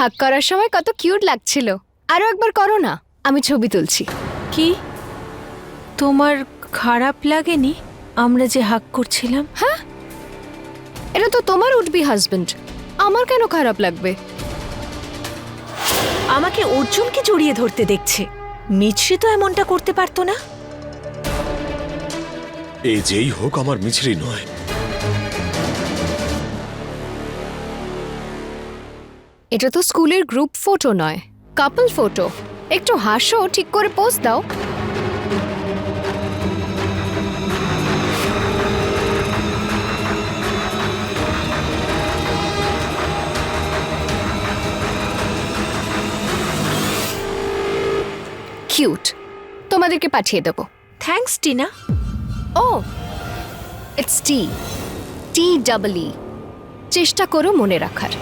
হাক করার সময় কত কিউট লাগছিল। আরও একবার করো না আমি ছবি তুলছি। কি? তোমার খারাপ লাগেনি? আমরা যে হাক করছিলাম? হ্যাঁ? এটা তো তোমার উঠবি হাজবেন্ড। আমার কেন খারাপ লাগবে? আমাকে অর্জুনকে জড়িয়ে ধরতে দেখছে? মিছরি তো এমনটা করতে পারতো না? এ যেই হোক আমার মিছরি নয়। এটা তো স্কুলের গ্রুপ ফটো নয় কাপল ফটো। একটু হাসো ঠিক করে পোস্ট দাও। কিউট তোমাদেরকে পাঠিয়ে দেবো। Thanks Tina O it's T T double E চেষ্টা করো মনে রাখার।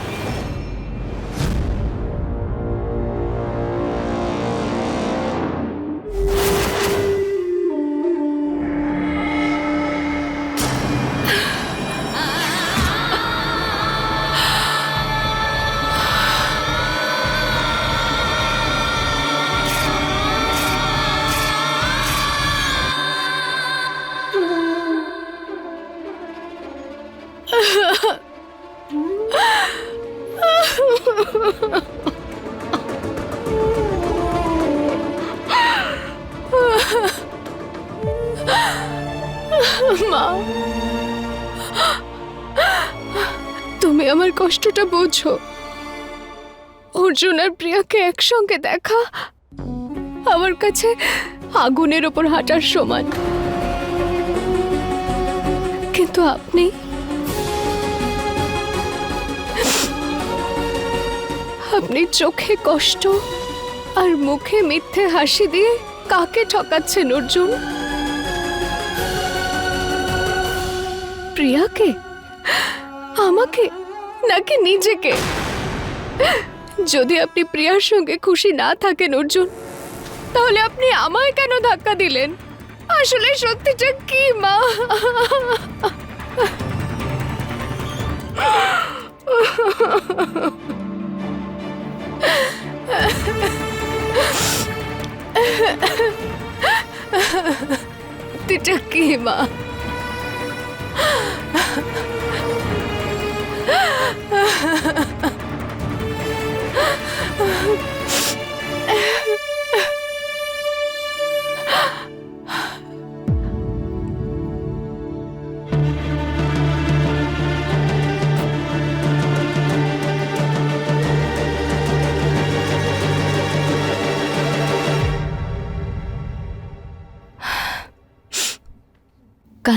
অর্জুন আর প্রিয়াকে একসঙ্গে দেখা আমার কাছে আগুনের ওপর হাঁটার সমান। কিন্তু আপনি আপনি চোখে কষ্ট আর মুখে মিথ্যে হাসি দিয়ে কাকে ঠকাচ্ছেন অর্জুন? প্রিয়াকে? আমাকে? নাকি নিজেকে? যদি আপনি প্রিয়ার সঙ্গে খুশি না থাকেন, অর্জুন, তাহলে আপনি আমায় কেন ধাক্কা দিলেন? আসলে সত্যিটা কি, মা? সত্যিটা কি, মা?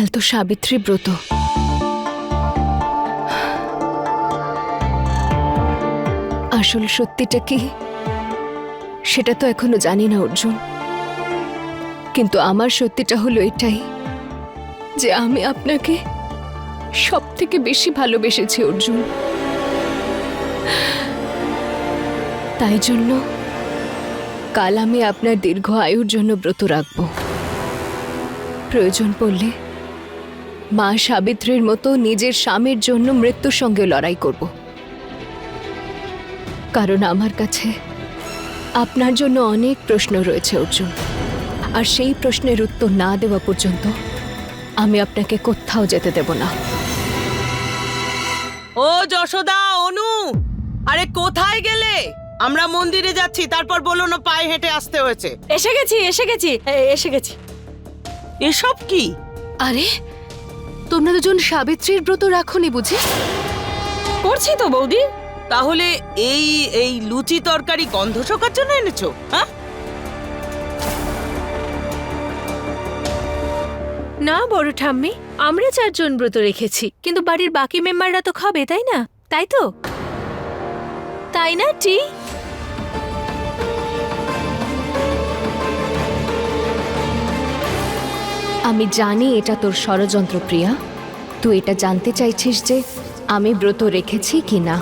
কাল তো সাবিত্রী ব্রত। আসল সত্যিটা কি? সেটা তো এখনও জানি না অর্জুন। কিন্তু আমার সত্যিটা হলো এটাই, যে আমি আপনাকে সব থেকে বেশি ভালোবেসেছি অর্জুন। তাই জন্য কাল আমি আপনার দীর্ঘ আয়ুর জন্য ব্রত রাখব। প্রয়োজন পড়লে মা সাবিত্রীর মতো নিজের স্বামীর জন্য মৃত্যুর সঙ্গে লড়াই করব। কারণ আমার কাছে আপনার জন্য অনেক প্রশ্ন রয়েছে অর্জুন। আর সেই প্রশ্নের উত্তর না দেওয়া পর্যন্ত আমি আপনাকে কোথাও যেতে দেব না। ও যশোদা অনু! আরে কোথায় গেলে? আমরা মন্দিরে যাচ্ছি তারপর বলো না পায়ে হেঁটে আসতে হয়েছে। এসে গেছি এসে গেছি এসে গেছি। এসব কি? আরে তোমরা দুজন সাবিত্রীর ব্রত রাখনি বুঝি? করছি তো বৌদি। তাহলে এই এই লুচি তরকারি গন্ধ শোকার জন্য এনেছো হ্যাঁ? না বড় ঠাম্মি আমরা চারজন ব্রত রেখেছি কিন্তু বাড়ির বাকি মেম্বাররা তো খাবে তাই না? তাই তো? তাই না টি? আমি জানি এটা তোর ষড়যন্ত্র প্রিয়া। তুই এটা জানতে চাইছিস যে আমি ব্রত রেখেছি কি না।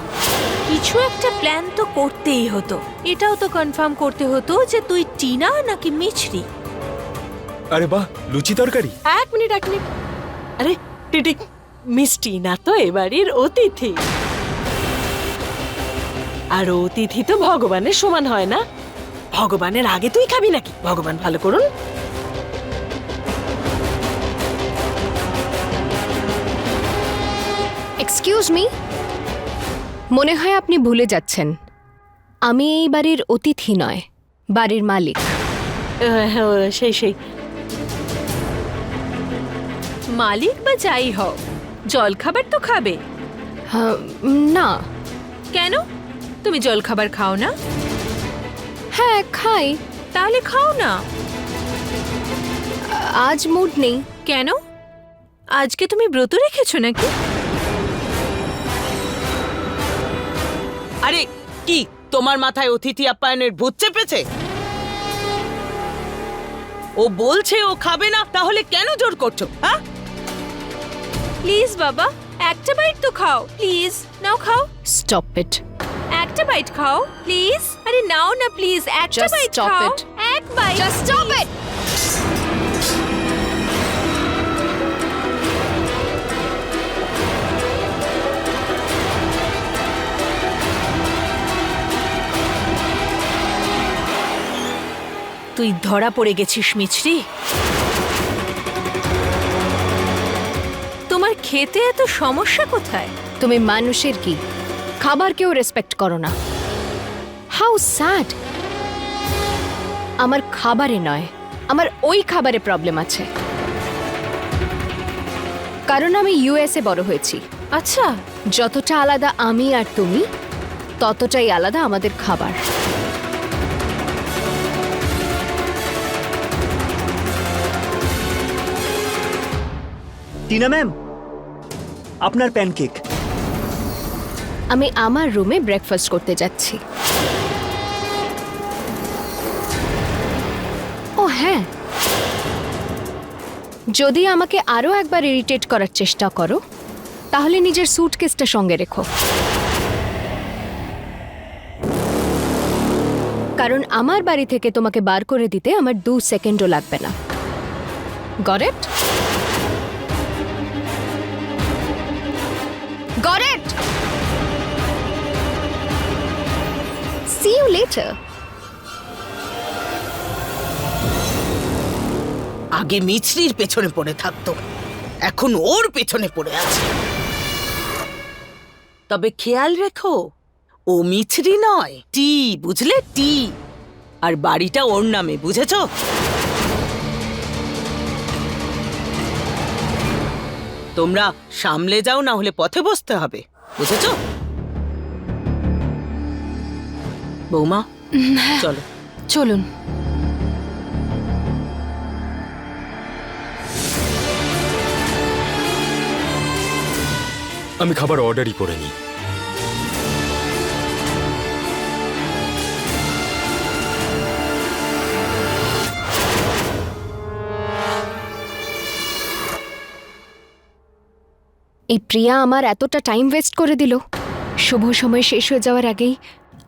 কিছু একটা প্ল্যান তো করতেই হতো। এটাও তো কনফার্ম করতে হতো যে তুই টিনা নাকি মিছরি। আরে বাহ লুচি তরকারি। এক মিনিট এক মিনিট। আরে টিটি মিষ্টি না তো এবাড়ির অতিথি। আর অতিথি তো ভগবানের সমান হয় না। ভগবানের আগে তুই খাবি নাকি? ভগবান ভালো করুন। এক্সকিউজ মি মনে হয় আপনি ভুলে যাচ্ছেন। আমি এই বাড়ির অতিথি নয় বাড়ির মালিক। সেই সেই। মালিক বা যাই হও জল খাবার তো খাবে। হ্যাঁ, না। কেন? তুমি জল খাবার খাও না? হ্যাঁ খাই। তাহলে খাও না। আজ মুড নেই। কেন? আজকে তুমি ব্রত রেখেছো নাকি? আরে কি তোমার মাথায় অতিথি আপ্যায়নের ভূত চেপেছে? ও বলছে ও খাবে না তাহলে কেন জোর করছ হ্যাঁ? প্লিজ বাবা একটা বাইট তো খাও প্লিজ নাও খাও। Stop it. একটা বাইট খাও প্লিজ। আরে নাও না প্লিজ একটা Just বাইট stop খাও। it. এক বাইট জাস্ট স্টপ ইট তুই ধরা পড়ে গেছিস মিছরি। তোমার খেতে এত সমস্যা কোথায়? তুমি মানুষের কি? খাবারকেও রেসপেক্ট করো না। হাউ স্যাড আমার খাবারে নয় আমার ওই খাবারে প্রবলেম আছে। কারণ আমি ইউএসএ বড় হয়েছি। আচ্ছা। যতটা আলাদা আমি আর তুমি ততটাই আলাদা আমাদের খাবার। টিনা ম্যাম, আপনার প্যানকেক। আমি আমার রুমে ব্রেকফাস্ট করতে যাচ্ছি। ও হ্যাঁ। যদি আমাকে আরও একবার ইরিটেট করার চেষ্টা করো, তাহলে নিজের স্যুটকেসটা সঙ্গে রেখো। কারণ আমার বাড়ি থেকে তোমাকে বার করে দিতে আমার দু সেকেন্ডও লাগবে না। গরেট later. আগে মিছরির পেছনে পড়ে থাকতো। এখন ওর পেছনে পড়ে আছে। তবে খেয়াল রেখো, ও মিছরি নয়। টি, বুঝলে? টি। আর বাড়িটা ওর নামে, বুঝেছ? তোমরা সামলে যাও, না হলে পথে বসতে হবে, বুঝেছ? বৌমা চলো। চলুন। আমি খাবার অর্ডারই করে নিই। এই প্রিয়া আমার এতটা টাইম ওয়েস্ট করে দিল। শুভ সময় শেষ হয়ে যাওয়ার আগেই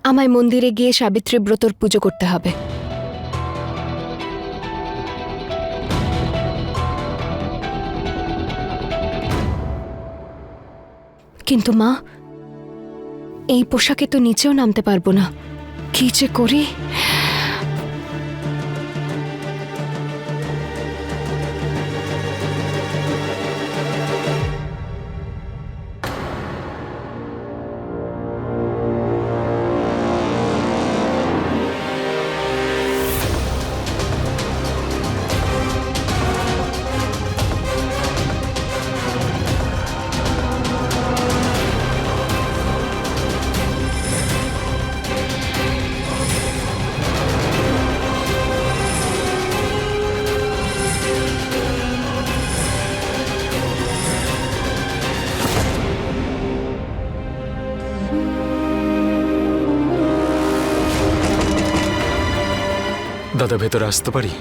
আমায় মন্দিরে গিয়ে সাবিত্রী ব্রতর পুজো করতে হবে। কিন্তু মা, এই পোশাকে তো নিচেও নামতে পারব না। কি যে করি? দাদা ভেতরে আসতে পারি?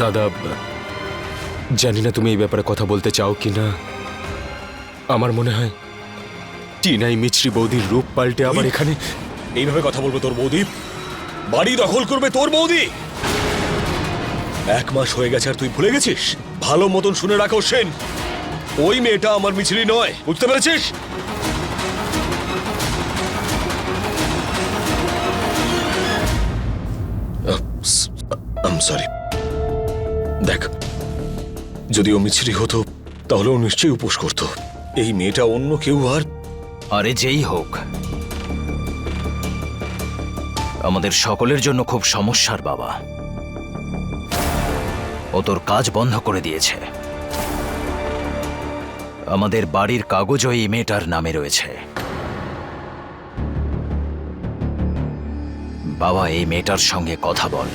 দাদা জানি না তুমি এই ব্যাপারে কথা বলতে চাও কি না আমার মনে হয় টিনাই মিছরি বৌদির রূপ পাল্টে আবার এখানে এইভাবে কথা বলবে তোর বৌদি। বাড়ি দখল করবে তোর বৌদি। এক মাস হয়ে গেছে আর তুই ভুলে গেছিস? ভালো মতন শুনে রাখো, সেন। ওই মেয়েটা আমার মিছরি নয়, বুঝতে পেরেছিস? দেখ, যদি ও মিছরি হতো, তাহলে ও নিশ্চয়ই উপোস করতো। এই মেয়েটা অন্য কেউ আর আরে যেই হোক। আমাদের সকলের জন্য খুব সমস্যার বাবা। ও তোর কাজ বন্ধ করে দিয়েছে। আমাদের বাড়ির কাগজও এই মেয়েটার নামে রয়েছে। বাবা, এই মেয়েটার সঙ্গে কথা বল।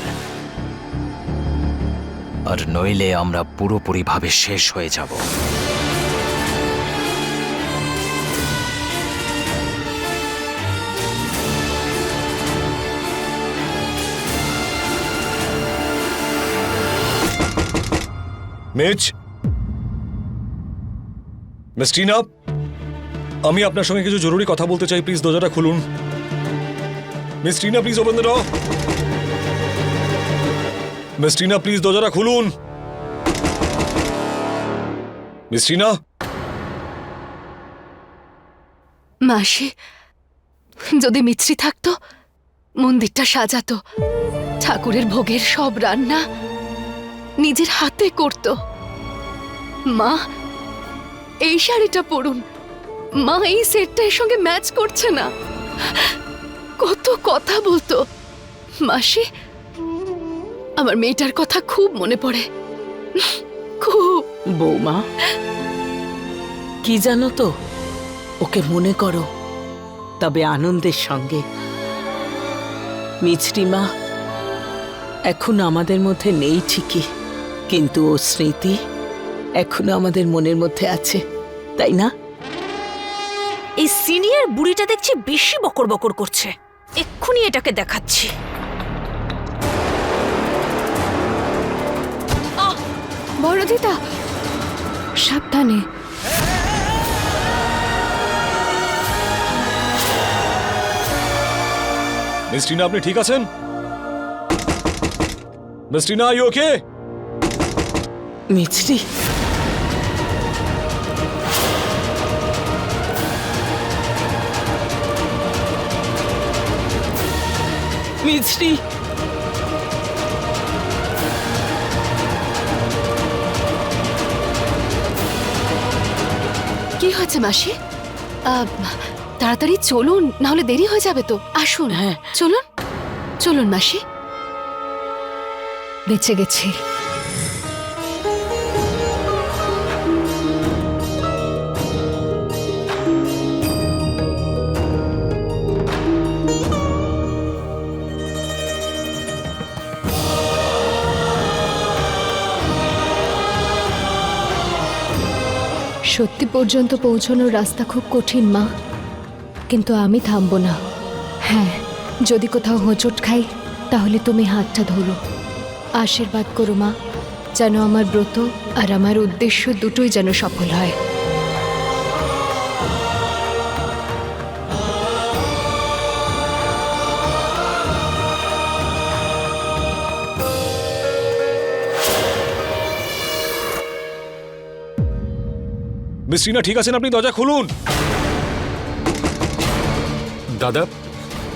আর নইলে আমরা পুরোপুরিভাবে শেষ হয়ে যাব। মেজ মিস আমি আপনার সঙ্গে কিছু জরুরি কথা বলতে চাই, প্লিজ দরজাটা খুলুন। Miss Tina, please open the door. Miss Tina, please দরজাটা খুলুন। Miss Tina. মাসি, যদি মিছরি থাকতো, মন্দিরটা সাজাতো, ঠাকুরের ভোগের সব রান্না। নিজের হাতে করত। মা, এই শাড়িটা পরুন। মা, এই সেটটা এর সঙ্গে ম্যাচ করছে না। কত কথা বলতো। মাসি, আমার মেয়েটার কথা খুব মনে পড়ে। খুব। বৌমা, কি জানো তো? ওকে মনে করো, তবে আনন্দের সঙ্গে। মিছরিমা এখন আমাদের মধ্যে নেই ঠিকই। কিন্তু ও স্মৃতি এখনও আমাদের মনের মধ্যে আছে তাই না? এই সিনিয়র বুড়িটা দেখছি বেশি বকর বকর করছে। এক্ষুনি এটাকে দেখাচ্ছি। বড়দিদা সাবধানে। মিস টিনা আপনি ঠিক আছেন? মিস টিনা ইউ ওকে মিছরি। মিছরি। কি হয়েছে মাসি? তাড়াতাড়ি চলুন না হলে দেরি হয়ে যাবে তো। আসুন। হ্যাঁ। চলুন। চলুন মাসি। বেঁচে গেছি। সত্যি পর্যন্ত পৌঁছানোর রাস্তা খুব কঠিন, মা। কিন্তু আমি থামব না। হ্যাঁ যদি কোথাও হোঁচট খাই, তাহলে তুমি হাতটা ধরো। আশীর্বাদ করো, মা, যেন আমার ব্রত আর আমার উদ্দেশ্য দুটোই যেন সফল হয়। মিস টিনা ঠিক আছেন আপনি? দরজা খুলুন। দাদা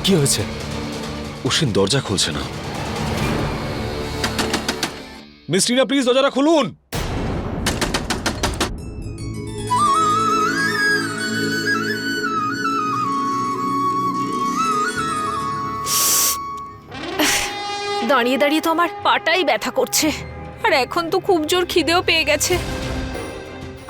কি হয়েছে? অশ্বিন দরজা খুলছে না। মিস টিনা প্লিজ দরজাটা খুলুন। দাঁড়িয়ে দাঁড়িয়ে তো আমার পাটাই ব্যথা করছে। আর এখন তো খুব জোর খিদেও পেয়ে গেছে।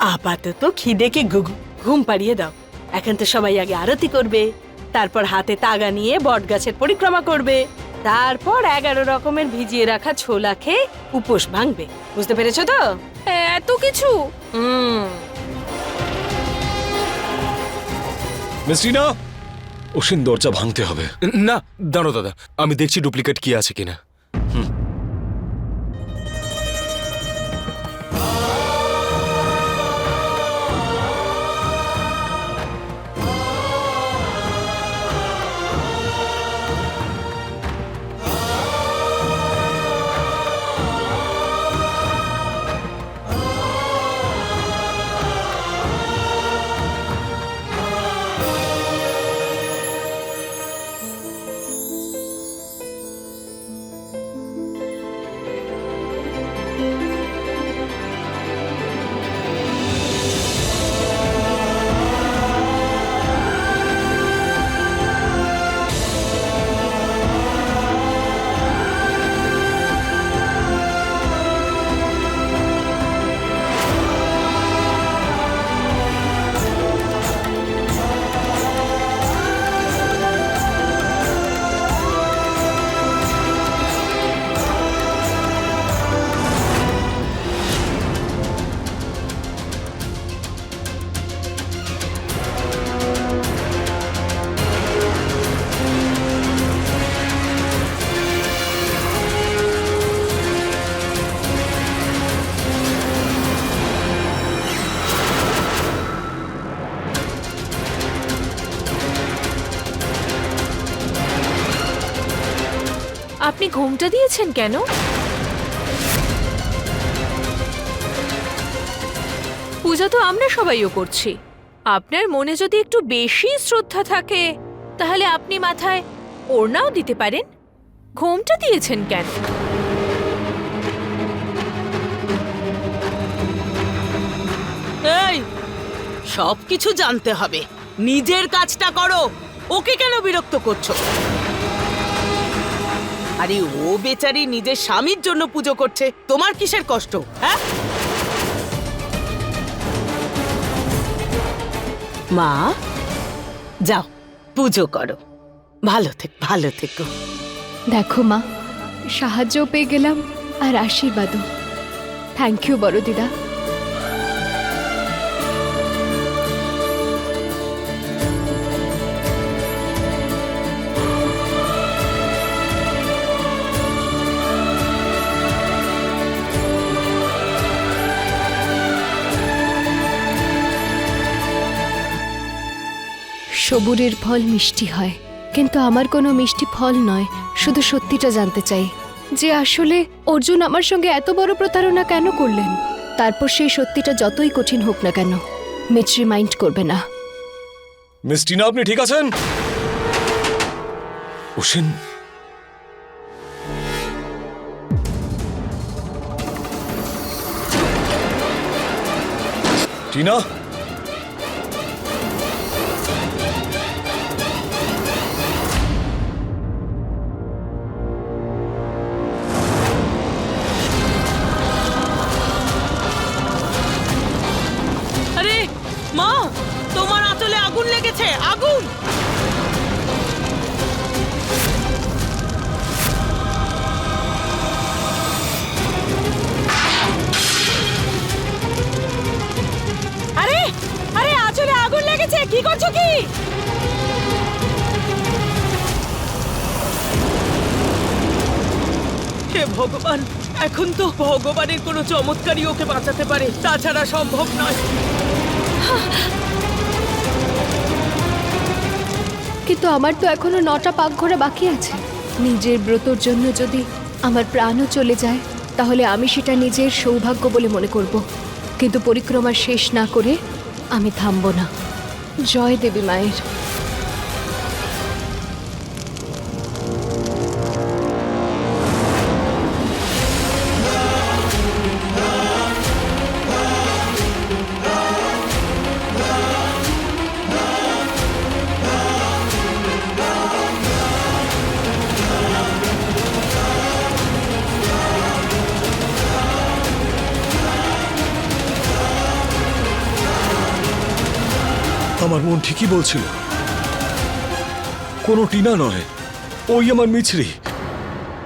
আপাতত খিদেকে ঘু- ঘুম পাড়িয়ে দাও। এখন তো সবাই আগে আরতি করবে তারপর হাতে তাগা নিয়ে বট গাছের পরিক্রমা করবে তারপর এগারো রকমের ভিজিয়ে রাখা ছোলা খেয়ে উপোস ভাঙবে। বুঝতে পেরেছ তো? এত কিছু? হুম। মিস টিনা দরজা ভাঙতে হবে। না দাঁড়ো দাদা আমি দেখছি ডুপ্লিকেট কি আছে কিনা। আপনি ঘুমটা দিয়েছেন কেন? পূজা তো আমরা সবাইও করছি। আপনার মনে যদি একটু বেশি শ্রদ্ধা থাকে, তাহলে আপনি মাথায় ওড়নাও দিতে পারেন। ঘুমটা দিয়েছেন কেন? এই সব কিছু জানতে হবে। নিজের কাজটা করো। ওকে কেন বিরক্ত করছ? আরে ও বেচারি নিজের স্বামীর জন্য পুজো করছে। তোমার কিসের কষ্ট হ্যাঁ? মা, যাও, পুজো করো। ভালো থেক, ভালো থেকো। দেখো মা, সাহায্য পেয়ে গেলাম আর আশীর্বাদও। থ্যাংক ইউ বড় দিদা সবুরের ফল মিষ্টি হয়। কিন্তু আমার কোনো মিষ্টি ফল নয়, শুধু সত্যিটা জানতে চাই। যে আসলে অর্জুন আমার সঙ্গে এত বড় প্রতারণা কেন করলেন? তারপর সেই সত্যিটা যতই কঠিন হোক না কেন মিছরি মাইন্ড করবে না। মিস আপনি ঠিক আছেন? ওসেন। টিনা? কি করছ কি? হে ভগবান এখন তো ভগবানের কোনো চমৎকারই ওকে বাঁচাতে পারে তাছাড়া সম্ভব নয়। কিন্তু আমার তো এখনও নটা পাক ঘোরা বাকি আছে। নিজের ব্রতর জন্য যদি আমার প্রাণও চলে যায় তাহলে আমি সেটা নিজের সৌভাগ্য বলে মনে করব। কিন্তু পরিক্রমা শেষ না করে আমি থামব না। জয় দেবী মায়ের মন ঠিকই বলছিল। কোনো টিনা নয়। ওই আমার মিছরি।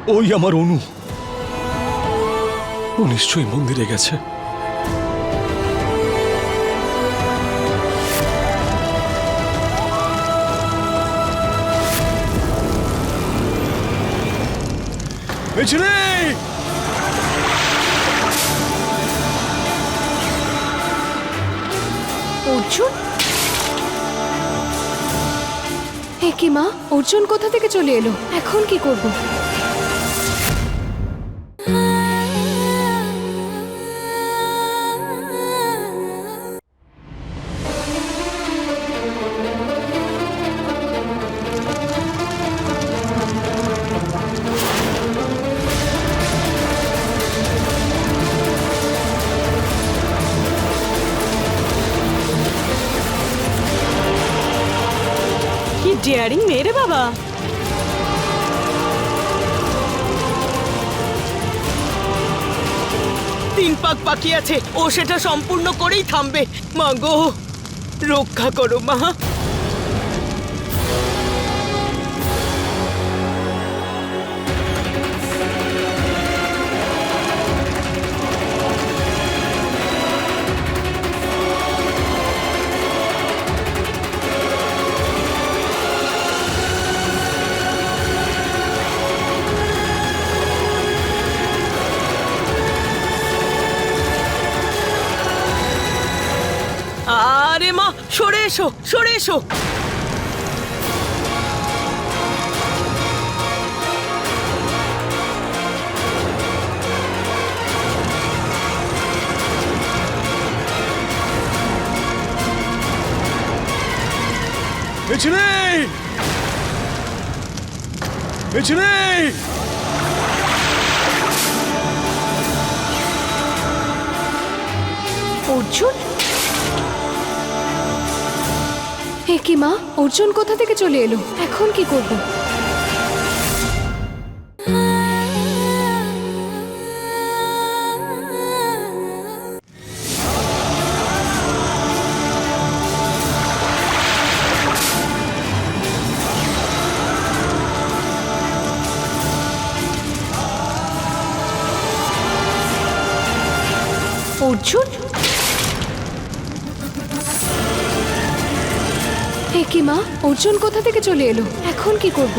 ওই আমার অনু। ও নিশ্চয়ই মন্দিরে গেছে। মিছরি! অর্জুন? কি মা? অর্জুন কোথা থেকে চলে এলো? এখন কি করব? ডেয়ারিং রে বাবা। তিন পাক বাকি আছে, ও সেটা সম্পূর্ণ করেই থামবে। মা গো, রক্ষা করো মা। এসো সরে এসো। মিছরি মিছরি অর্জুন হে কি মা? অর্জুন কোথা থেকে চলে এলো? এখন কি করব? মা অর্জুন কোথা থেকে চলে এলো? এখন কি করব?